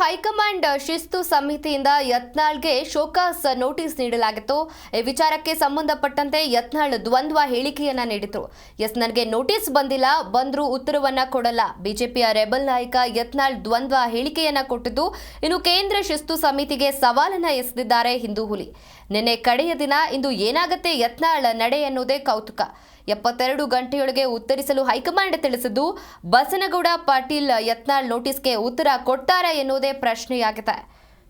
High command ಶಿಸ್ತು ಸಮಿತಿಯಿಂದ ಯತ್ನಾಳ್ಗೆ show cause notice ನೀಡಲಾಗಿತ್ತು. ಈ ವಿಚಾರಕ್ಕೆ ಸಂಬಂಧಪಟ್ಟಂತೆ ಯತ್ನಾಳ್ ದ್ವಂದ್ವ ಹೇಳಿಕೆಯನ್ನ ನೀಡಿತು ಎಸ್ ನನಗೆ ನೋಟಿಸ್ ಬಂದಿಲ್ಲ, ಬಂದ್ರೂ ಉತ್ತರವನ್ನ ಕೊಡಲ್ಲ. ಬಿಜೆಪಿಯ ರೆಬಲ್ ನಾಯಕ ಯತ್ನಾಳ್ ದ್ವಂದ್ವ ಹೇಳಿಕೆಯನ್ನ ಕೊಟ್ಟಿದ್ದು, ಇನ್ನು ಕೇಂದ್ರ ಶಿಸ್ತು ಸಮಿತಿಗೆ ಸವಾಲನ್ನ ಎಸೆದಿದ್ದಾರೆ ಹಿಂದೂ ಹುಲಿ ನಿನ್ನೆ ಕಡೆಯ ದಿನ ಇಂದು ಏನಾಗುತ್ತೆ ಯತ್ನಾಳ್ ನಡೆ ಎನ್ನುವುದೇ ಕೌತುಕ. ಎಪ್ಪತ್ತೆರಡು ಗಂಟೆಯೊಳಗೆ ಉತ್ತರಿಸಲು ಹೈಕಮಾಂಡ್ ತಿಳಿಸಿದ್ದು, ಬಸನಗೌಡ ಪಾಟೀಲ್ ಯತ್ನಾಳ್ ನೋಟಿಸ್ಗೆ ಉತ್ತರ ಕೊಡ್ತಾರೆ ಎನ್ನುವುದೇ ಪ್ರಶ್ನೆಯಾಗಿದೆ.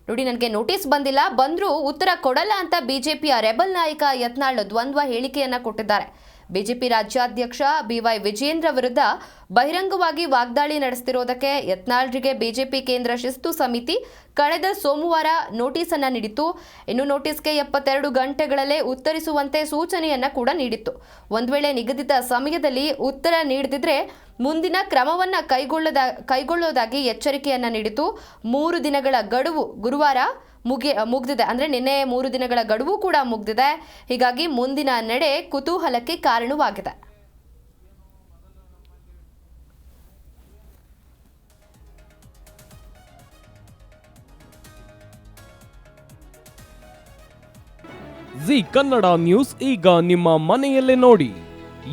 ನೋಡಿ, ನನಗೆ ನೋಟಿಸ್ ಬಂದಿಲ್ಲ, ಬಂದರೂ ಉತ್ತರ ಕೊಡಲ್ಲ ಅಂತ ಬಿಜೆಪಿಯ ರೆಬಲ್ ನಾಯಕ ಯತ್ನಾಳ್ ದ್ವಂದ್ವ ಹೇಳಿಕೆಯನ್ನ ಕೊಟ್ಟಿದ್ದಾರೆ. ಬಿಜೆಪಿ ರಾಜ್ಯಾಧ್ಯಕ್ಷ ಬಿವೈ ವಿಜೇಂದ್ರ ವಿರುದ್ಧ ಬಹಿರಂಗವಾಗಿ ವಾಗ್ದಾಳಿ ನಡೆಸುತ್ತಿರುವುದಕ್ಕೆ ಯತ್ನಾಳ್ರಿಗೆ ಬಿಜೆಪಿ ಕೇಂದ್ರ ಶಿಸ್ತು ಸಮಿತಿ ಕಳೆದ ಸೋಮವಾರ ನೋಟಿಸ್ ಅನ್ನು ನೀಡಿತ್ತು. ಇನ್ನು ನೋಟಿಸ್ಗೆ ಎಪ್ಪತ್ತೆರಡು ಗಂಟೆಗಳಲ್ಲೇ ಉತ್ತರಿಸುವಂತೆ ಸೂಚನೆಯನ್ನು ಕೂಡ ನೀಡಿತ್ತು. ಒಂದು ವೇಳೆ ನಿಗದಿತ ಸಮಯದಲ್ಲಿ ಉತ್ತರ ನೀಡದಿದ್ರೆ ಮುಂದಿನ ಕ್ರಮವನ್ನು ಕೈಗೊಳ್ಳದ, ಕೈಗೊಳ್ಳೋದಾಗಿ ಎಚ್ಚರಿಕೆಯನ್ನ ನೀಡಿತು ಮೂರು ದಿನಗಳ ಗಡುವು ಗುರುವಾರ ಮುಗಿ, ಮುಗ್ದಿದೆ. ಅಂದರೆ ನಿನ್ನೆ ಮೂರು ದಿನಗಳ ಗಡುವು ಕೂಡ ಮುಗ್ದಿದೆ. ಹೀಗಾಗಿ ಮುಂದಿನ ನಡೆ ಕುತೂಹಲಕ್ಕೆ ಕಾರಣವಾಗಿದೆ. ಜಿ ಕನ್ನಡ ನ್ಯೂಸ್ ಈಗ ನಿಮ್ಮ ಮನೆಯಲ್ಲೇ ನೋಡಿ.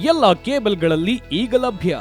ಎಲ್ಲ ಕೇಬಲ್ಗಳಲ್ಲಿ ಈಗ ಲಭ್ಯ.